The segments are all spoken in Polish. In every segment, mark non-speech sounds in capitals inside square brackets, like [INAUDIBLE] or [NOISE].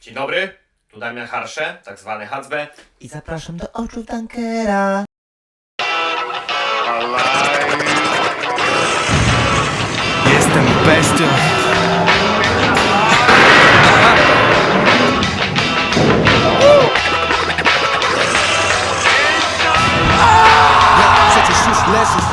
Dzień dobry, tu Damian Harsze, tak zwany Hacbe. I zapraszam do oczu Dunkera. Jestem bestią. Przecież już leżysz.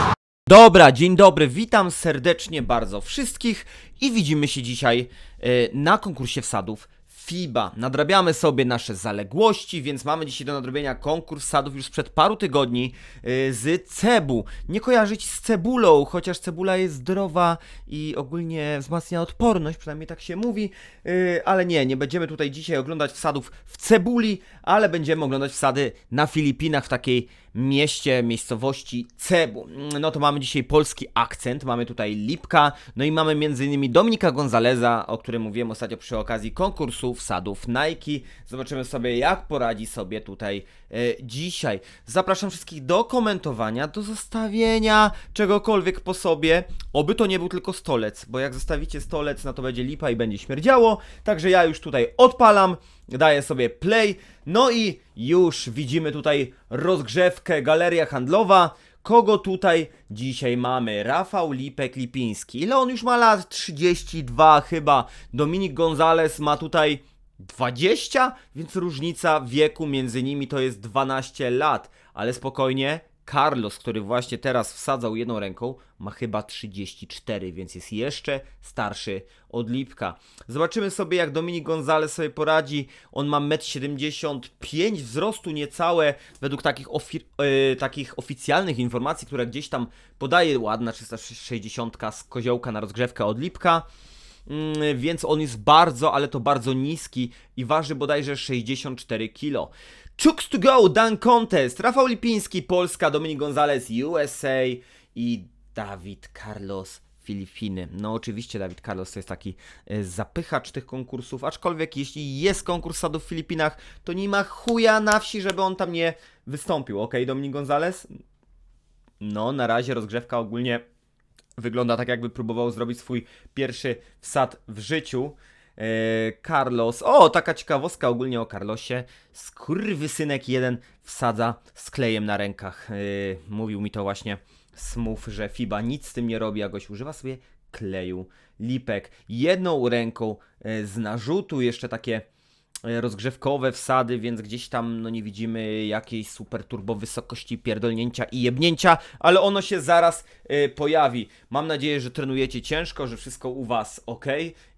Dobra, dzień dobry, witam serdecznie bardzo wszystkich i widzimy się dzisiaj e, na konkursie wsadów FIBA. Nadrabiamy sobie nasze zaległości, więc mamy dzisiaj do nadrobienia konkurs wsadów już sprzed paru tygodni e, z cebu. Nie kojarzyć z cebulą, chociaż cebula jest zdrowa i ogólnie wzmacnia odporność, przynajmniej tak się mówi, e, ale nie, nie będziemy tutaj dzisiaj oglądać wsadów w cebuli, ale będziemy oglądać wsady na Filipinach w takiej mieście, miejscowości Cebu. No to mamy dzisiaj polski akcent, mamy tutaj Lipka, no i mamy m.in. Dominika Gonzaleza, o którym mówiłem ostatnio przy okazji konkursu wsadów Nike. Zobaczymy sobie, jak poradzi sobie tutaj e, dzisiaj. Zapraszam wszystkich do komentowania, do zostawienia czegokolwiek po sobie. Oby to nie był tylko stolec, bo jak zostawicie stolec, no to będzie lipa i będzie śmierdziało. Także ja już tutaj odpalam, daję sobie play. No i już widzimy tutaj rozgrzewkę, galeria handlowa. Kogo tutaj dzisiaj mamy? Rafał Lipek Lipiński. Ile on już ma lat? 32 chyba. Dominik Gonzalez ma tutaj 20, więc różnica wieku między nimi to jest 12 lat. Ale spokojnie, Carlos, który właśnie teraz wsadzał jedną ręką, ma chyba 34, więc jest jeszcze starszy od Lipka. Zobaczymy sobie, jak Dominik Gonzalez sobie poradzi. On ma 1,75 m wzrostu niecałe, według takich, ofi- e, takich oficjalnych informacji, które gdzieś tam podaje ładna 360 z koziołka na rozgrzewkę od Lipka. Mm, więc on jest bardzo, ale to bardzo niski i waży bodajże 64 kg. Chooks to go, Dunk Contest, Rafał Lipiński, Polska, Dominik Gonzalez, USA i Dawid Carlos, Filipiny. No oczywiście Dawid Carlos to jest taki e, zapychacz tych konkursów, aczkolwiek jeśli jest konkurs sadu w Filipinach, to nie ma chuja na wsi, żeby on tam nie wystąpił, ok Dominik Gonzalez? No, na razie rozgrzewka ogólnie wygląda tak, jakby próbował zrobić swój pierwszy wsad w życiu. Eee, Carlos, o, taka ciekawostka ogólnie o Carlosie. Skurwysynek jeden wsadza z klejem na rękach. Eee, mówił mi to właśnie Smooth, że FIBA nic z tym nie robi, a goś używa sobie kleju. Lipek jedną ręką e, z narzutu, jeszcze takie e, rozgrzewkowe wsady, więc gdzieś tam no nie widzimy jakiejś super turbo wysokości pierdolnięcia i jebnięcia, ale ono się zaraz e, pojawi. Mam nadzieję, że trenujecie ciężko, że wszystko u was ok.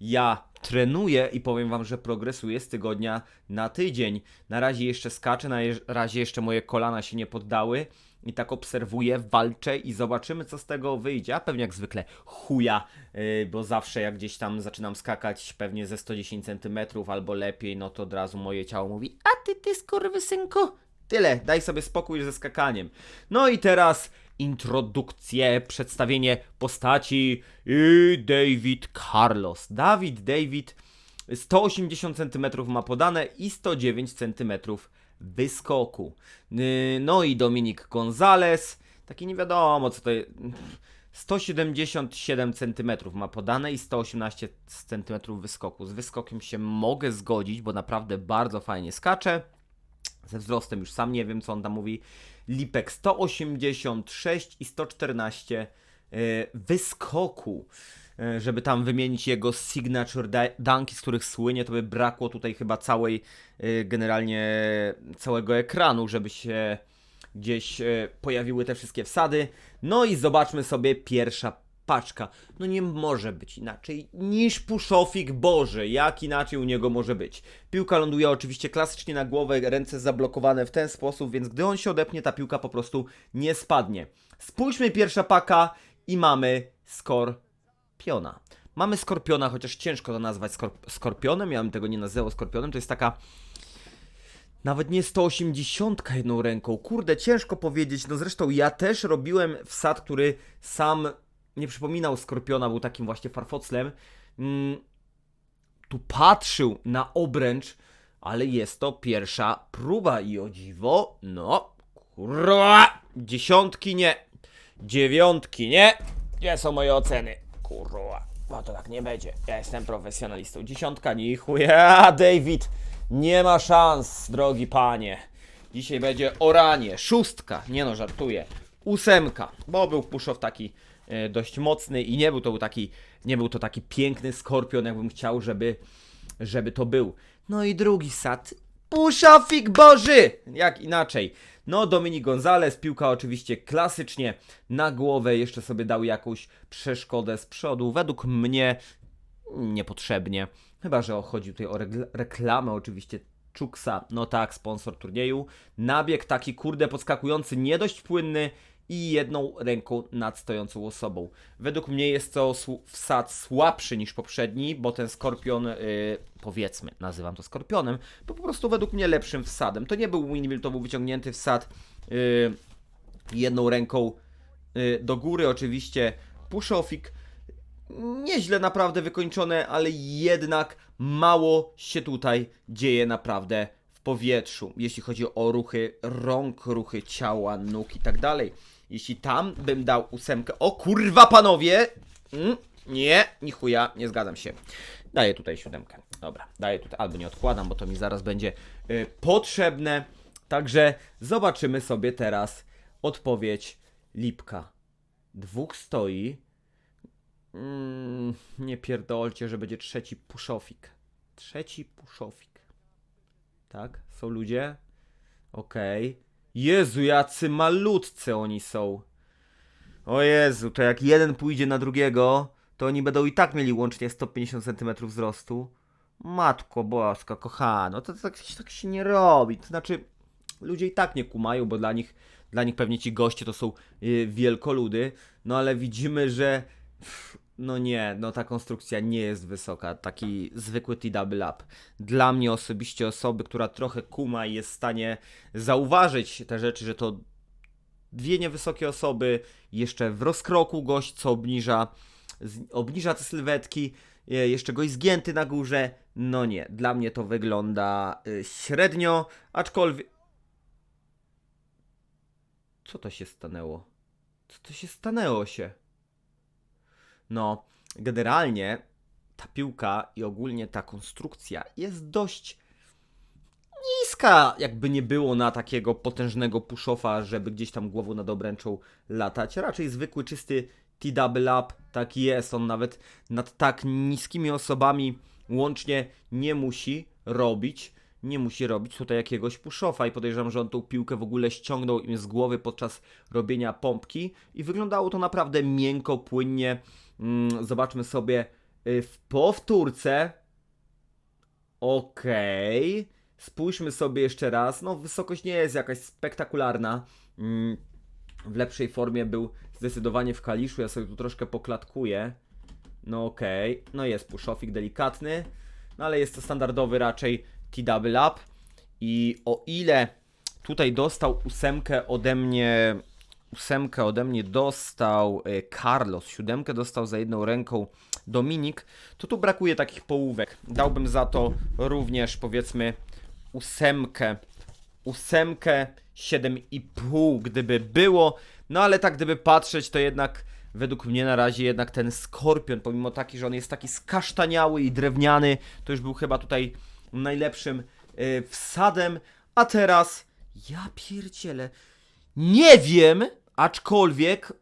Ja trenuję i powiem wam, że progresuję z tygodnia na tydzień. Na razie jeszcze skaczę, na razie jeszcze moje kolana się nie poddały. I tak obserwuję, walczę i zobaczymy, co z tego wyjdzie. A pewnie jak zwykle chuja, yy, bo zawsze jak gdzieś tam zaczynam skakać, pewnie ze 110 cm albo lepiej, no to od razu moje ciało mówi: A ty, ty skurwysynku, tyle, daj sobie spokój ze skakaniem. No i teraz introdukcję, przedstawienie postaci i David Carlos. Dawid, David 180 cm ma podane i 109 cm wyskoku. Yy, No i Dominik Gonzalez, taki nie wiadomo co to jest. 177 cm ma podane i 118 cm wyskoku. Z wyskokiem się mogę zgodzić, bo naprawdę bardzo fajnie skacze. Ze wzrostem już sam nie wiem, co on tam mówi. Lipek 186 i 114 e, wyskoku. E, Żeby tam wymienić jego signature dunki, z których słynie, to by brakło tutaj chyba całej, e, generalnie całego ekranu, żeby się gdzieś e, pojawiły te wszystkie wsady. No i zobaczmy sobie pierwsza paczka. No nie może być inaczej niż puszofik Boży. Jak inaczej u niego może być? Piłka ląduje oczywiście klasycznie na głowę, ręce zablokowane w ten sposób, więc gdy on się odepnie, ta piłka po prostu nie spadnie. Spójrzmy pierwsza paka i mamy skorpiona. Mamy skorpiona, chociaż ciężko to nazwać skorp- skorpionem, ja bym tego nie nazywał skorpionem, to jest taka nawet nie 180 jedną ręką. Kurde, ciężko powiedzieć. No zresztą ja też robiłem wsad, który sam nie przypominał skorpiona, był takim właśnie farfoclem. Mm, tu patrzył na obręcz, ale jest to pierwsza próba i o dziwo, no, kurwa, dziesiątki nie, dziewiątki nie. Gdzie są moje oceny? Kurwa, no to tak nie będzie. Ja jestem profesjonalistą. Dziesiątka nie chuja, [LAUGHS] David. Nie ma szans, drogi panie. Dzisiaj będzie oranie, szóstka, nie no, żartuję. Ósemka, bo był Puszow taki e, dość mocny i nie był to taki, nie był to taki piękny skorpion, jakbym chciał, żeby, żeby to był. No i drugi sad, Puszofik Boży! Jak inaczej. No, Dominik Gonzalez, piłka oczywiście klasycznie na głowę, jeszcze sobie dał jakąś przeszkodę z przodu. Według mnie niepotrzebnie. Chyba, że chodzi tutaj o reklamę oczywiście Czuksa, no tak, sponsor turnieju. Nabieg taki kurde podskakujący, nie dość płynny i jedną ręką nad stojącą osobą. Według mnie jest to wsad słabszy niż poprzedni, bo ten skorpion, yy, powiedzmy, nazywam to skorpionem, był po prostu według mnie lepszym wsadem. To nie był windmill, to był wyciągnięty wsad yy, jedną ręką yy, do góry, oczywiście puszofik nieźle naprawdę wykończone, ale jednak mało się tutaj dzieje naprawdę w powietrzu, jeśli chodzi o ruchy rąk, ruchy ciała, nóg i tak dalej. Jeśli tam bym dał ósemkę, o kurwa panowie, mm, nie, ni chuja, nie zgadzam się. Daję tutaj siódemkę, dobra, daję tutaj, albo nie odkładam, bo to mi zaraz będzie y, potrzebne. Także zobaczymy sobie teraz odpowiedź Lipka. Dwóch stoi, Mm, nie pierdolcie, że będzie trzeci puszofik. Trzeci puszofik. Tak? Są ludzie? Okej. Jezu, jacy malutcy oni są. O Jezu, to jak jeden pójdzie na drugiego, to oni będą i tak mieli łącznie 150 cm wzrostu. Matko boska, kochano, to tak, tak się nie robi. To znaczy, ludzie i tak nie kumają, bo dla nich, dla nich pewnie ci goście to są y, wielkoludy, no ale widzimy, że pff, no nie, no ta konstrukcja nie jest wysoka, taki zwykły T-double up. Dla mnie osobiście osoby, która trochę kuma i jest w stanie zauważyć te rzeczy, że to dwie niewysokie osoby, jeszcze w rozkroku gość, co obniża, obniża te sylwetki, e, jeszcze gość zgięty na górze, no nie, dla mnie to wygląda y, średnio, aczkolwiek... Co to się stanęło? Co to się stanęło się? No, generalnie ta piłka i ogólnie ta konstrukcja jest dość niska, jakby nie było na takiego potężnego puszofa, żeby gdzieś tam głową nad obręczą latać. Raczej zwykły, czysty T-double up, tak jest. On nawet nad tak niskimi osobami łącznie nie musi robić. Nie musi robić tutaj jakiegoś puszofa i podejrzewam, że on tą piłkę w ogóle ściągnął im z głowy podczas robienia pompki i wyglądało to naprawdę miękko, płynnie. Mm, zobaczmy sobie y, w powtórce. Okej. Spójrzmy sobie jeszcze raz. No, wysokość nie jest jakaś spektakularna. Mm, w lepszej formie był zdecydowanie w kaliszu. Ja sobie tu troszkę poklatkuję. No okej. No jest puszofik delikatny. No ale jest to standardowy raczej T-double up. I o ile tutaj dostał ósemkę ode mnie ósemkę ode mnie dostał y, Carlos, siódemkę dostał za jedną ręką Dominik, to tu brakuje takich połówek. Dałbym za to również powiedzmy ósemkę, ósemkę, siedem i pół, gdyby było. No ale tak gdyby patrzeć, to jednak według mnie na razie jednak ten Skorpion, pomimo taki, że on jest taki skasztaniały i drewniany, to już był chyba tutaj najlepszym y, wsadem, a teraz ja pierdzielę. Nie wiem, aczkolwiek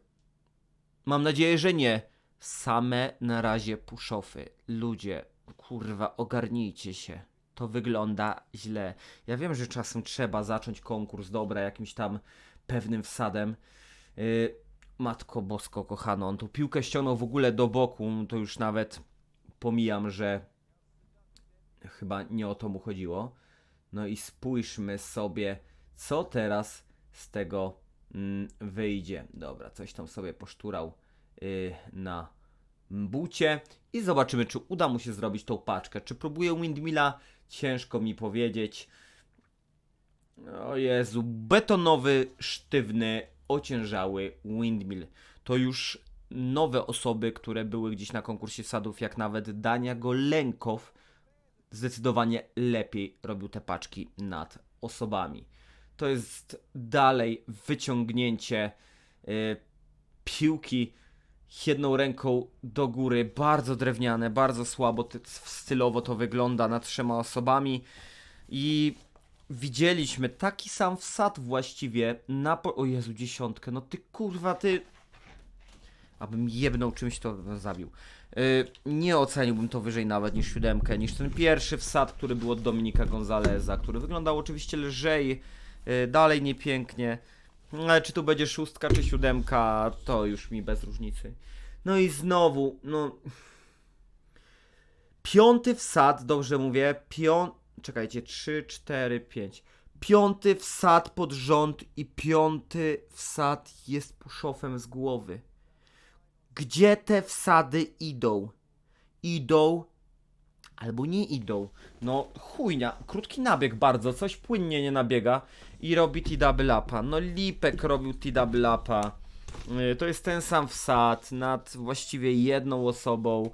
mam nadzieję, że nie. Same na razie puszofy. Ludzie, kurwa, ogarnijcie się. To wygląda źle. Ja wiem, że czasem trzeba zacząć konkurs, dobra, jakimś tam pewnym wsadem. Yy, Matko Bosko, kochano, on tą piłkę ściągnął w ogóle do boku, to już nawet pomijam, że chyba nie o to mu chodziło. No i spójrzmy sobie, co teraz z tego mm, wyjdzie. Dobra, coś tam sobie poszturał y, na bucie i zobaczymy, czy uda mu się zrobić tą paczkę. Czy próbuje Windmilla? Ciężko mi powiedzieć. O Jezu, betonowy, sztywny, ociężały windmill. To już nowe osoby, które były gdzieś na konkursie sadów, jak nawet Dania Golenkow, zdecydowanie lepiej robił te paczki nad osobami. To jest dalej wyciągnięcie y, piłki jedną ręką do góry, bardzo drewniane, bardzo słabo, ty- stylowo to wygląda nad trzema osobami. I widzieliśmy taki sam wsad właściwie na po... O Jezu, dziesiątkę. No ty kurwa, ty... Abym jebnął czymś, to zabił. Yy, nie oceniłbym to wyżej nawet niż siódemkę, niż ten pierwszy wsad, który był od Dominika Gonzaleza, który wyglądał oczywiście lżej, yy, dalej niepięknie. Ale czy tu będzie szóstka, czy siódemka, to już mi bez różnicy. No i znowu, no... Piąty wsad, dobrze mówię, pią... Czekajcie, 3, 4, 5. Piąty wsad pod rząd i piąty wsad jest puszofem z głowy. Gdzie te wsady idą? Idą albo nie idą. No chujnia, krótki nabieg bardzo, coś płynnie nie nabiega i robi T-double upa. No Lipek robił T-double upa. Yy, To jest ten sam wsad nad właściwie jedną osobą.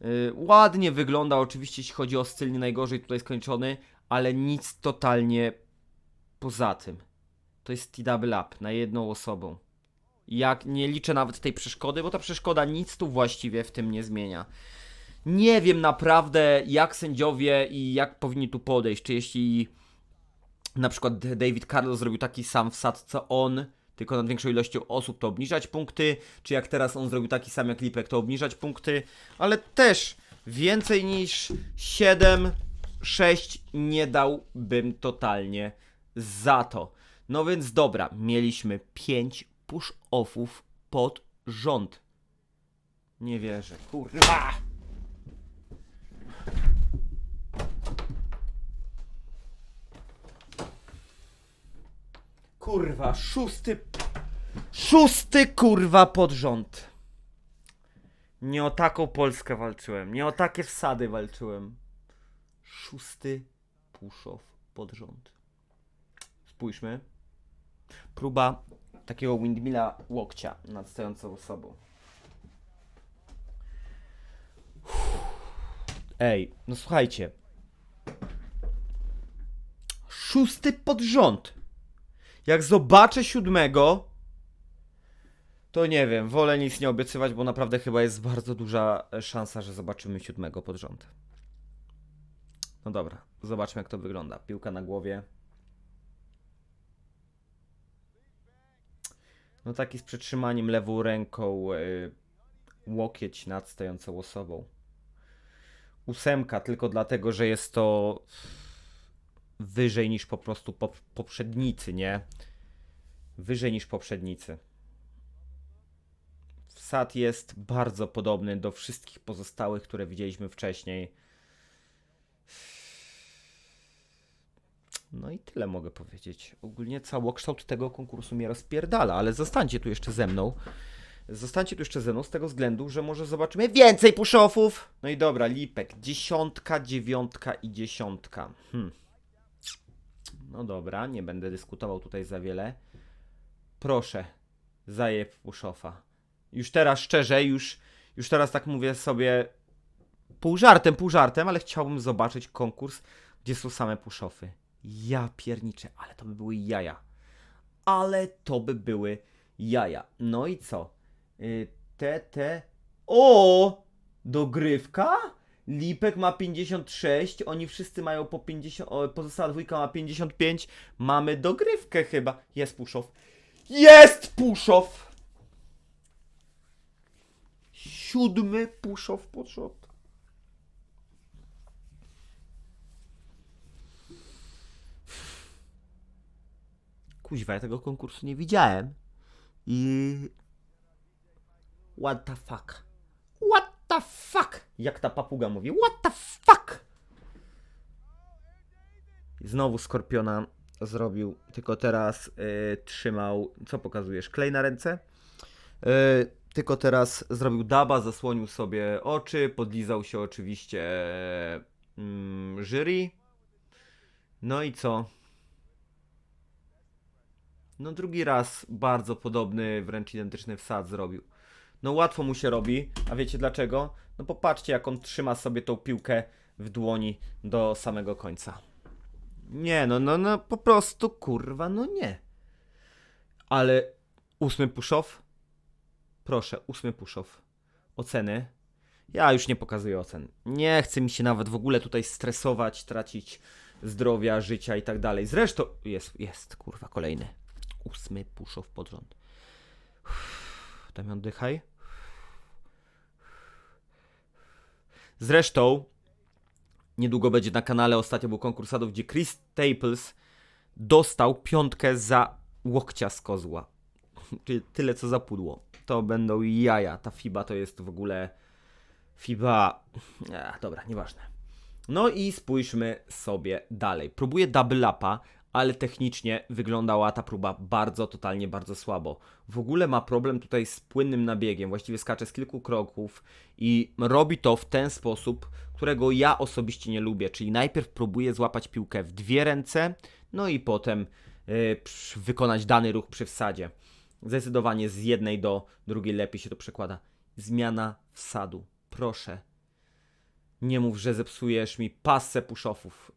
Yy, Ładnie wygląda oczywiście jeśli chodzi o styl, nie najgorzej tutaj skończony, ale nic totalnie poza tym. To jest T-double up na jedną osobą. Jak nie liczę nawet tej przeszkody, bo ta przeszkoda nic tu właściwie w tym nie zmienia. Nie wiem naprawdę, jak sędziowie i jak powinni tu podejść. Czy jeśli na przykład David Carlos zrobił taki sam wsad co on, tylko nad większą ilością osób, to obniżać punkty, czy jak teraz on zrobił taki sam jak Lipek, to obniżać punkty, ale też więcej niż 7, 6 nie dałbym totalnie za to. No więc dobra, mieliśmy 5 push-offów pod rząd. Nie wierzę, kurwa! Kurwa, szósty. Szósty kurwa pod rząd. Nie o taką Polskę walczyłem. Nie o takie wsady walczyłem. Szósty push-off pod rząd. Spójrzmy. Próba takiego windmilla łokcia nad stojącą osobą. Ej, no słuchajcie. Szósty pod rząd. Jak zobaczę siódmego, to nie wiem, wolę nic nie obiecywać, bo naprawdę chyba jest bardzo duża szansa, że zobaczymy siódmego pod rząd. No dobra, zobaczmy jak to wygląda. Piłka na głowie. No taki z przytrzymaniem lewą ręką y, łokieć nad stojącą osobą. Ósemka tylko dlatego, że jest to wyżej niż po prostu pop- poprzednicy, nie? Wyżej niż poprzednicy. Wsad jest bardzo podobny do wszystkich pozostałych, które widzieliśmy wcześniej. No i tyle mogę powiedzieć. Ogólnie całokształt tego konkursu mnie rozpierdala, ale zostańcie tu jeszcze ze mną. Zostańcie tu jeszcze ze mną z tego względu, że może zobaczymy więcej push-offów. No i dobra, Lipek. Dziesiątka, dziewiątka i dziesiątka. Hmm. No dobra, nie będę dyskutował tutaj za wiele. Proszę, zajeb push-offa. Już teraz szczerze, już, już teraz tak mówię sobie pół żartem, pół żartem, ale chciałbym zobaczyć konkurs, gdzie są same push-offy. Ja pierniczę, ale to by były jaja. Ale to by były jaja. No i co? Y, te, te... O! Dogrywka? Lipek ma 56, oni wszyscy mają po 50, o, pozostała dwójka ma 55. Mamy dogrywkę chyba. Jest puszow. Jest puszow! Siódmy puszow pod rząd. Kuźwa, ja tego konkursu nie widziałem. I... What the fuck? What the fuck? Jak ta papuga mówi. What the fuck? I znowu Skorpiona zrobił, tylko teraz y, trzymał, co pokazujesz, klej na ręce? Y, tylko teraz zrobił daba, zasłonił sobie oczy, podlizał się oczywiście mm, jury. No i co? No drugi raz bardzo podobny, wręcz identyczny wsad zrobił. No łatwo mu się robi, a wiecie dlaczego? No popatrzcie jak on trzyma sobie tą piłkę w dłoni do samego końca. Nie, no, no, no po prostu kurwa, no nie. Ale ósmy push-off? Proszę, ósmy push-off. Oceny? Ja już nie pokazuję ocen. Nie chce mi się nawet w ogóle tutaj stresować, tracić zdrowia, życia i tak dalej. Zresztą jest, jest, kurwa, kolejny. Ósmy push-off pod rząd. Damian, oddychaj. Zresztą niedługo będzie na kanale, ostatnio był konkurs gdzie Chris Staples dostał piątkę za łokcia z kozła. [LAUGHS] Czyli tyle co za pudło. To będą jaja. Ta FIBA to jest w ogóle FIBA. Ach, dobra, nieważne. No i spójrzmy sobie dalej. Próbuję double upa, ale technicznie wyglądała ta próba bardzo, totalnie bardzo słabo. W ogóle ma problem tutaj z płynnym nabiegiem. Właściwie skacze z kilku kroków i robi to w ten sposób, którego ja osobiście nie lubię. Czyli najpierw próbuje złapać piłkę w dwie ręce, no i potem yy, wykonać dany ruch przy wsadzie. Zdecydowanie z jednej do drugiej lepiej się to przekłada. Zmiana wsadu. Proszę. Nie mów, że zepsujesz mi pasę puszofów.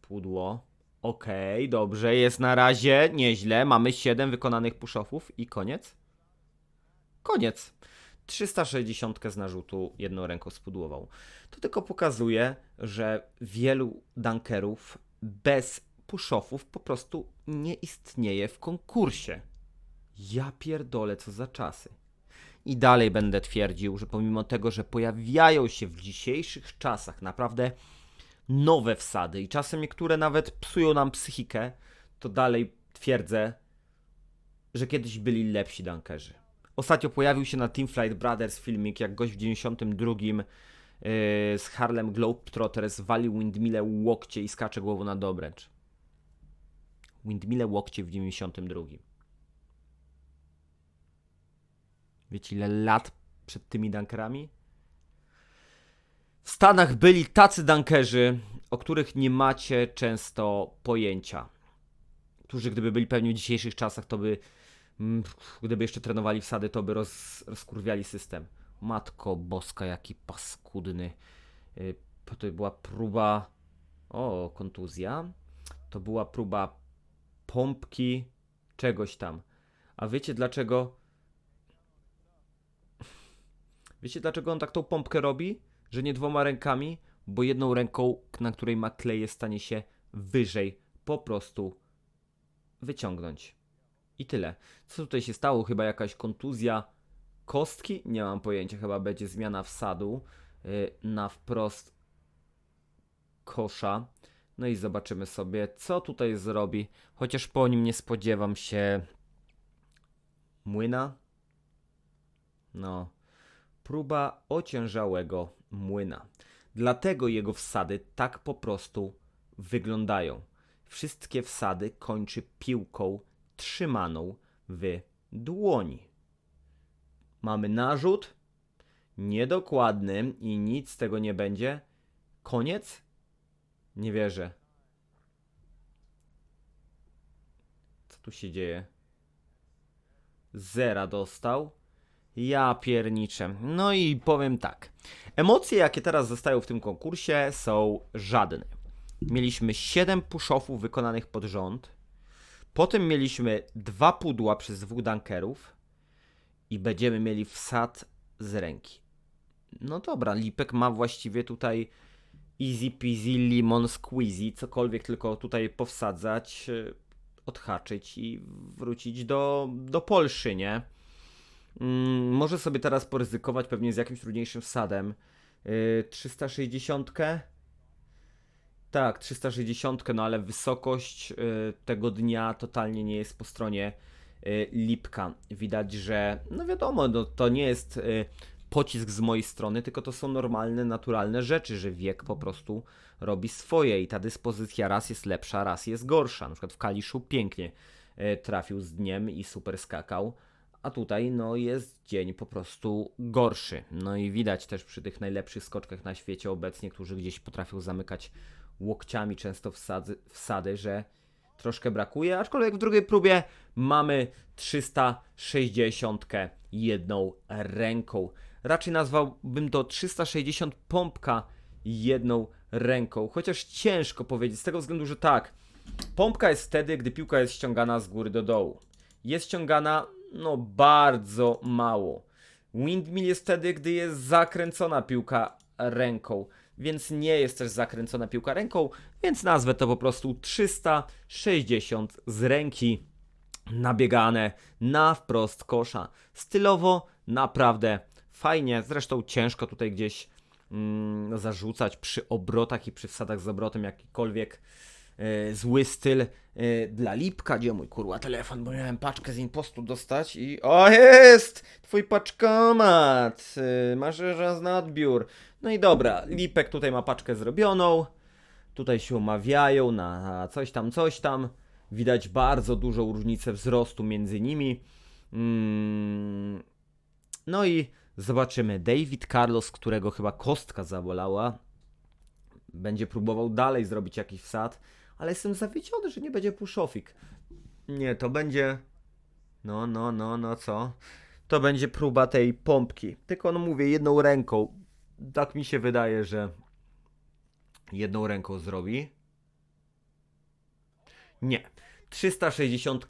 Pudło. Okej, dobrze, jest na razie nieźle. Mamy 7 wykonanych puszofów i koniec. Koniec. 360 z narzutu jedną ręką spudłował. To tylko pokazuje, że wielu dunkerów bez puszofów po prostu nie istnieje w konkursie. Ja pierdolę, co za czasy. I dalej będę twierdził, że pomimo tego, że pojawiają się w dzisiejszych czasach naprawdę nowe wsady i czasem niektóre nawet psują nam psychikę, to dalej twierdzę, że kiedyś byli lepsi dunkerzy. Ostatnio pojawił się na Teamflight Brothers filmik, jak gość w 92 yy, z Harlem Globetrotters walił windmille łokcie i skacze głową na dobręcz. Windmille łokcie w 92. Wiecie ile lat przed tymi dunkerami? W Stanach byli tacy dunkerzy, o których nie macie często pojęcia. Którzy gdyby byli pewni w dzisiejszych czasach, to by mm, gdyby jeszcze trenowali wsady, to by roz, rozkurwiali system. Matko boska, jaki paskudny. Y, To była próba... O, kontuzja. To była próba pompki czegoś tam. A wiecie dlaczego... Wiecie dlaczego on tak tą pompkę robi? Że nie dwoma rękami? Bo jedną ręką, na której ma klej, jest w stanie się wyżej po prostu wyciągnąć. I tyle. Co tutaj się stało? Chyba jakaś kontuzja kostki? Nie mam pojęcia. Chyba będzie zmiana wsadu yy, na wprost kosza. No i zobaczymy sobie, co tutaj zrobi. Chociaż po nim nie spodziewam się młyna. No, próba ociężałego młyna. Dlatego jego wsady tak po prostu wyglądają. Wszystkie wsady kończy piłką trzymaną w dłoni. Mamy narzut, niedokładny i nic z tego nie będzie. Koniec? Nie wierzę. Co tu się dzieje? Zera dostał. Ja pierniczę. No i powiem tak. Emocje, jakie teraz zostają w tym konkursie, są żadne. Mieliśmy 7 push-offów wykonanych pod rząd. Potem mieliśmy dwa pudła przez dwóch dunkerów. I będziemy mieli wsad z ręki. No dobra, Lipek ma właściwie tutaj easy peasy lemon squeezy, cokolwiek tylko tutaj powsadzać, y, odhaczyć i wrócić do, do Polszy, nie? Mm, może sobie teraz poryzykować pewnie z jakimś trudniejszym wsadem. Yy, 360. Tak, 360, no ale wysokość yy, tego dnia totalnie nie jest po stronie yy, Lipka. Widać, że no wiadomo, no, to nie jest pocisk z mojej strony, tylko to są normalne, naturalne rzeczy, że wiek po prostu robi swoje i ta dyspozycja raz jest lepsza, raz jest gorsza. Na przykład w Kaliszu pięknie trafił z dniem i super skakał a tutaj no jest dzień po prostu gorszy. No i widać też przy tych najlepszych skoczkach na świecie obecnie, którzy gdzieś potrafią zamykać łokciami często wsady, wsady że troszkę brakuje, aczkolwiek w drugiej próbie mamy 360 jedną ręką. Raczej nazwałbym to 360 pompka jedną ręką, chociaż ciężko powiedzieć z tego względu, że tak, pompka jest wtedy, gdy piłka jest ściągana z góry do dołu. Jest ściągana no bardzo mało. Windmill jest wtedy, gdy jest zakręcona piłka ręką. więc nie jest też zakręcona piłka ręką, więc nazwę to po prostu 360 z ręki nabiegane na wprost kosza. Stylowo naprawdę fajnie, zresztą ciężko tutaj gdzieś mm, zarzucać przy obrotach i przy wsadach z obrotem jakikolwiek zły styl e, dla Lipka. Gdzie mój kurwa telefon, bo miałem paczkę z impostu dostać i o jest! Twój paczkomat! E, masz raz na odbiór. No i dobra, Lipek tutaj ma paczkę zrobioną. Tutaj się umawiają na coś tam, coś tam. Widać bardzo dużą różnicę wzrostu między nimi. Mm. No i zobaczymy. David Carlos, którego chyba kostka zabolała, będzie próbował dalej zrobić jakiś wsad, ale jestem zawiedziony, że nie będzie puszofik. Nie, to będzie. No, no, no, no co? To będzie próba tej pompki. Tylko no mówię, jedną ręką. Tak mi się wydaje, że jedną ręką zrobi. Nie. 360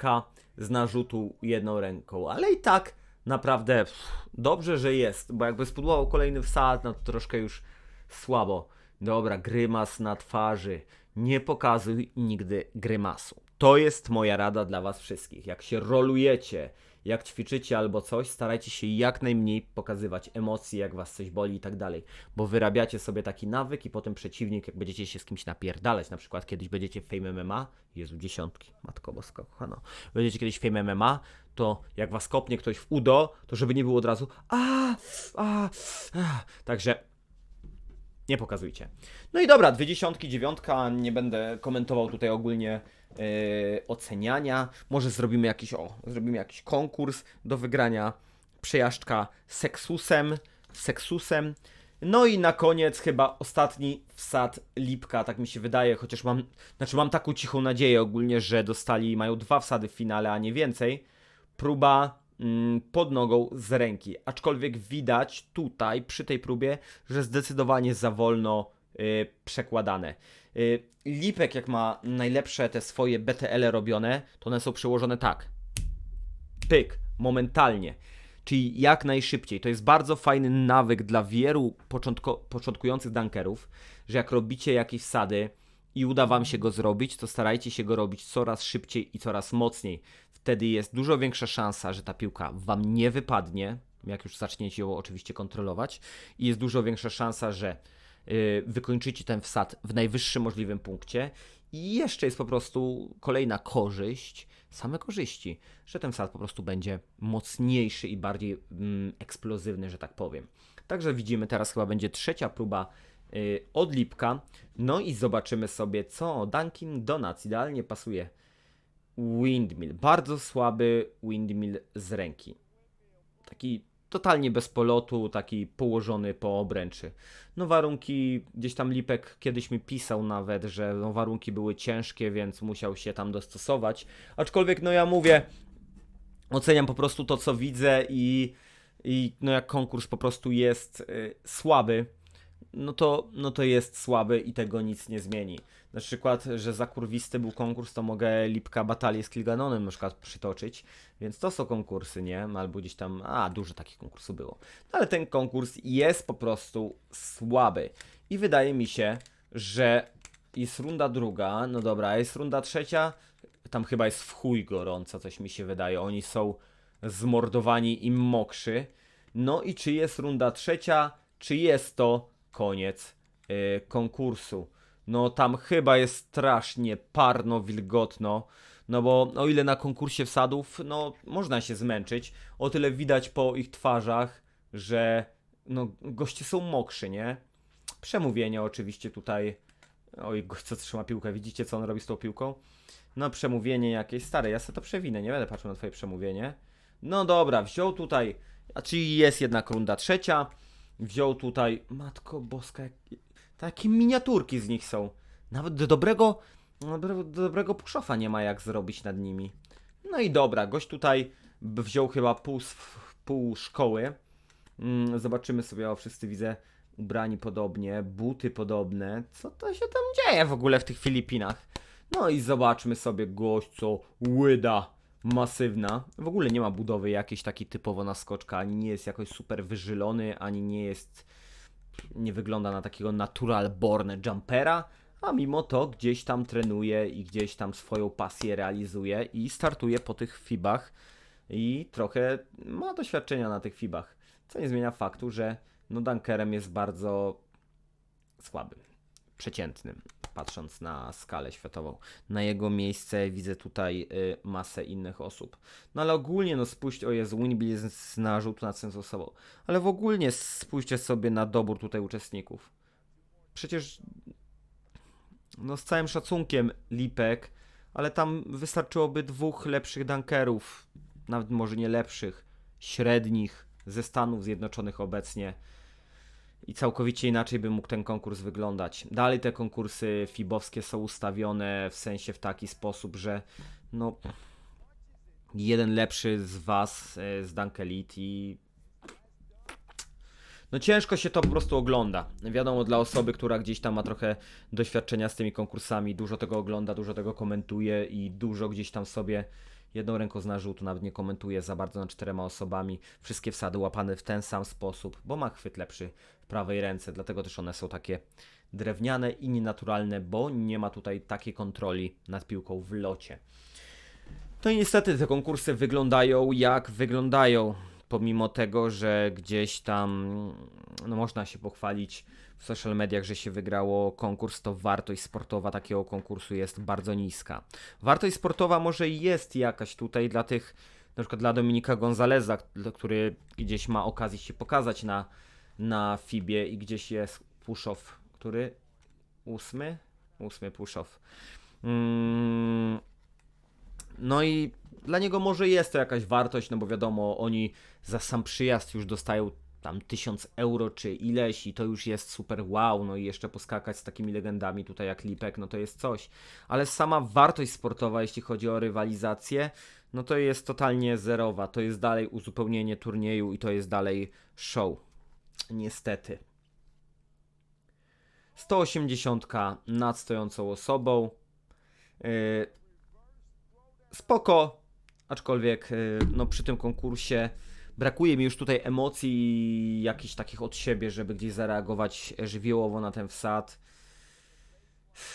z narzutu jedną ręką, ale i tak naprawdę pff, dobrze, że jest, bo jakby spudłował kolejny wsad, no to troszkę już słabo. Dobra, grymas na twarzy. Nie pokazuj nigdy grymasu. To jest moja rada dla was wszystkich. Jak się rolujecie, jak ćwiczycie albo coś, starajcie się jak najmniej pokazywać emocji, jak was coś boli i tak dalej. Bo wyrabiacie sobie taki nawyk i potem przeciwnik, jak będziecie się z kimś napierdalać, na przykład kiedyś będziecie w Fame MMA, Jezu, dziesiątki, Matko Boska, kochana, będziecie kiedyś w Fame MMA, to jak was kopnie ktoś w udo, to żeby nie było od razu a, a, a. Także nie pokazujcie. No i dobra, dwie dziesiątki, dziewiątka, nie będę komentował tutaj ogólnie yy, oceniania. Może zrobimy jakiś, o, zrobimy jakiś konkurs do wygrania. Przejażdżka seksusem, seksusem. No i na koniec chyba ostatni wsad Lipka, tak mi się wydaje, chociaż mam, znaczy mam taką cichą nadzieję ogólnie, że dostali, mają dwa wsady w finale, a nie więcej. Próba pod nogą z ręki. Aczkolwiek widać tutaj przy tej próbie, że zdecydowanie za wolno y, przekładane. Y, Lipek, jak ma najlepsze te swoje BTL robione, to one są przełożone tak. Pyk, momentalnie. Czyli jak najszybciej. To jest bardzo fajny nawyk dla wielu początkujących dunkerów, że jak robicie jakieś wsady i uda wam się go zrobić, to starajcie się go robić coraz szybciej i coraz mocniej. Wtedy jest dużo większa szansa, że ta piłka wam nie wypadnie, jak już zaczniecie ją oczywiście kontrolować, i jest dużo większa szansa, że yy, wykończycie ten wsad w najwyższym możliwym punkcie. I jeszcze jest po prostu kolejna korzyść, same korzyści, że ten wsad po prostu będzie mocniejszy i bardziej mm, eksplozywny, że tak powiem. Także widzimy, teraz chyba będzie trzecia próba yy, od Lipka. No i zobaczymy sobie, co Dunkin Donuts idealnie pasuje. Windmill, bardzo słaby windmill z ręki. Taki totalnie bez polotu, taki położony po obręczy. No warunki, gdzieś tam Lipek kiedyś mi pisał nawet, że no, warunki były ciężkie, więc musiał się tam dostosować. Aczkolwiek, no ja mówię, oceniam po prostu to, co widzę i, i no jak konkurs po prostu jest y, słaby, no to, no to jest słaby i tego nic nie zmieni. Na przykład, że za kurwisty był konkurs, to mogę Lipka batalię z Kilganonem na przykład przytoczyć, więc to są konkursy, nie? Albo gdzieś tam, a dużo takich konkursów było. No ale ten konkurs jest po prostu słaby i wydaje mi się, że jest runda druga, no dobra, jest runda trzecia, tam chyba jest w chuj gorąco, coś mi się wydaje, oni są zmordowani i mokrzy. No i czy jest runda trzecia, czy jest to koniec y, konkursu? No tam chyba jest strasznie parno, wilgotno. No bo o ile na konkursie wsadów, no można się zmęczyć, o tyle widać po ich twarzach, że no goście są mokrzy, nie? Przemówienie oczywiście tutaj. Oj, co trzyma piłkę, widzicie co on robi z tą piłką? No przemówienie jakieś, stare, ja sobie to przewinę, nie będę patrzył na twoje przemówienie. No dobra, wziął tutaj, a czyli jest jednak runda trzecia, wziął tutaj, matko boska, jak, takie miniaturki z nich są. Nawet do dobrego, no, do dobrego puszofa nie ma jak zrobić nad nimi. No i dobra, gość tutaj wziął chyba pół, pół szkoły. Mm, zobaczymy sobie, o wszyscy widzę ubrani podobnie, buty podobne. Co to się tam dzieje w ogóle w tych Filipinach? No i zobaczmy sobie gość, co łyda masywna. W ogóle nie ma budowy jakiejś takiej typowo na skoczka, ani nie jest jakoś super wyżylony, ani nie jest nie wygląda na takiego natural born jumpera, a mimo to gdzieś tam trenuje i gdzieś tam swoją pasję realizuje i startuje po tych fibach i trochę ma doświadczenia na tych fibach. Co nie zmienia faktu, że no Dunkerem jest bardzo słabym, przeciętnym, patrząc na skalę światową. Na jego miejsce widzę tutaj y, masę innych osób. No ale ogólnie, no spójrzcie, o Jezu, Winbill jest na rzut na sens osobą. Ale w ogólnie spójrzcie sobie na dobór tutaj uczestników. Przecież, no z całym szacunkiem Lipek, ale tam wystarczyłoby dwóch lepszych dunkerów, nawet może nie lepszych, średnich, ze Stanów Zjednoczonych obecnie i całkowicie inaczej by mógł ten konkurs wyglądać. Dalej te konkursy fibowskie są ustawione w sensie w taki sposób, że no jeden lepszy z was e, z Dunk Elite i no ciężko się to po prostu ogląda. Wiadomo, dla osoby, która gdzieś tam ma trochę doświadczenia z tymi konkursami, dużo tego ogląda, dużo tego komentuje i dużo gdzieś tam sobie jedną ręką z narzutu, nawet nie komentuje za bardzo nad czterema osobami. Wszystkie wsady łapane w ten sam sposób, bo ma chwyt lepszy w prawej ręce, dlatego też one są takie drewniane i nienaturalne, bo nie ma tutaj takiej kontroli nad piłką w locie. No i niestety te konkursy wyglądają jak wyglądają. Pomimo tego, że gdzieś tam no można się pochwalić w social mediach, że się wygrało konkurs, to wartość sportowa takiego konkursu jest bardzo niska. Wartość sportowa może jest jakaś tutaj dla tych, na przykład dla Dominika Gonzaleza, który gdzieś ma okazję się pokazać na, na FIBie i gdzieś jest push-off, który ósmy? Ósmy push-off. Mm, no i dla niego może jest to jakaś wartość, no bo wiadomo, oni za sam przyjazd już dostają tam 1000 euro czy ileś i to już jest super wow, no i jeszcze poskakać z takimi legendami tutaj jak Lipek, no to jest coś. Ale sama wartość sportowa, jeśli chodzi o rywalizację, no to jest totalnie zerowa. To jest dalej uzupełnienie turnieju i to jest dalej show. Niestety. 180 nad stojącą osobą. Yy, spoko, aczkolwiek y, no, przy tym konkursie brakuje mi już tutaj emocji jakichś takich od siebie, żeby gdzieś zareagować żywiołowo na ten wsad.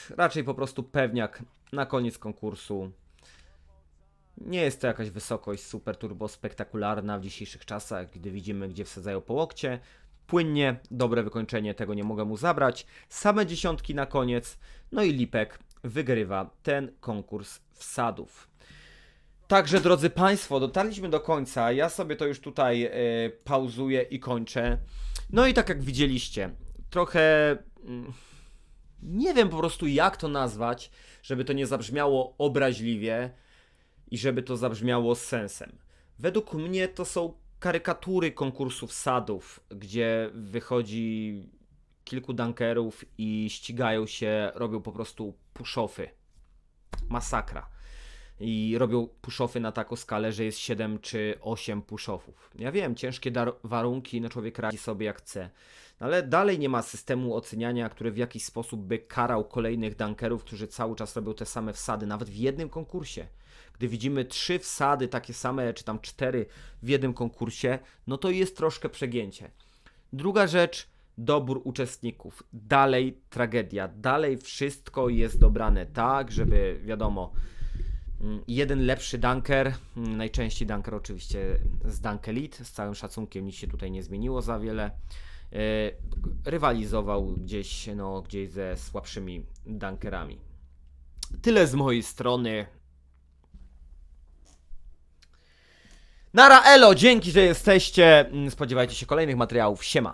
Raczej po prostu pewniak na koniec konkursu. Nie jest to jakaś wysokość super turbo spektakularna w dzisiejszych czasach, gdy widzimy, gdzie wsadzają po łokcie. Płynnie, dobre wykończenie, tego nie mogę mu zabrać. Same dziesiątki na koniec. No i Lipek wygrywa ten konkurs wsadów. Także, drodzy Państwo, dotarliśmy do końca. Ja sobie to już tutaj e, pauzuję i kończę. No i tak jak widzieliście, trochę. mm, Nie wiem po prostu, jak to nazwać, żeby to nie zabrzmiało obraźliwie i żeby to zabrzmiało z sensem. Według mnie to są karykatury konkursów sadów, gdzie wychodzi kilku dunkerów i ścigają się, robią po prostu push-offy. Masakra i robią push-offy na taką skalę, że jest 7 czy 8 push-offów. Ja wiem, ciężkie warunki, no człowiek radzi sobie jak chce, no ale dalej nie ma systemu oceniania, który w jakiś sposób by karał kolejnych dunkerów, którzy cały czas robią te same wsady, nawet w jednym konkursie. Gdy widzimy trzy wsady takie same, czy tam cztery w jednym konkursie, no to jest troszkę przegięcie. Druga rzecz, dobór uczestników. Dalej tragedia. Dalej wszystko jest dobrane tak, żeby wiadomo, jeden lepszy dunker, mm, najczęściej dunker oczywiście z Dunk Elite, z całym szacunkiem nic się tutaj nie zmieniło za wiele. e, Rywalizował gdzieś, no, gdzieś ze słabszymi dunkerami. Tyle z mojej strony. Nara Elo, dzięki, że jesteście. Mm, Spodziewajcie się kolejnych materiałów. Siema.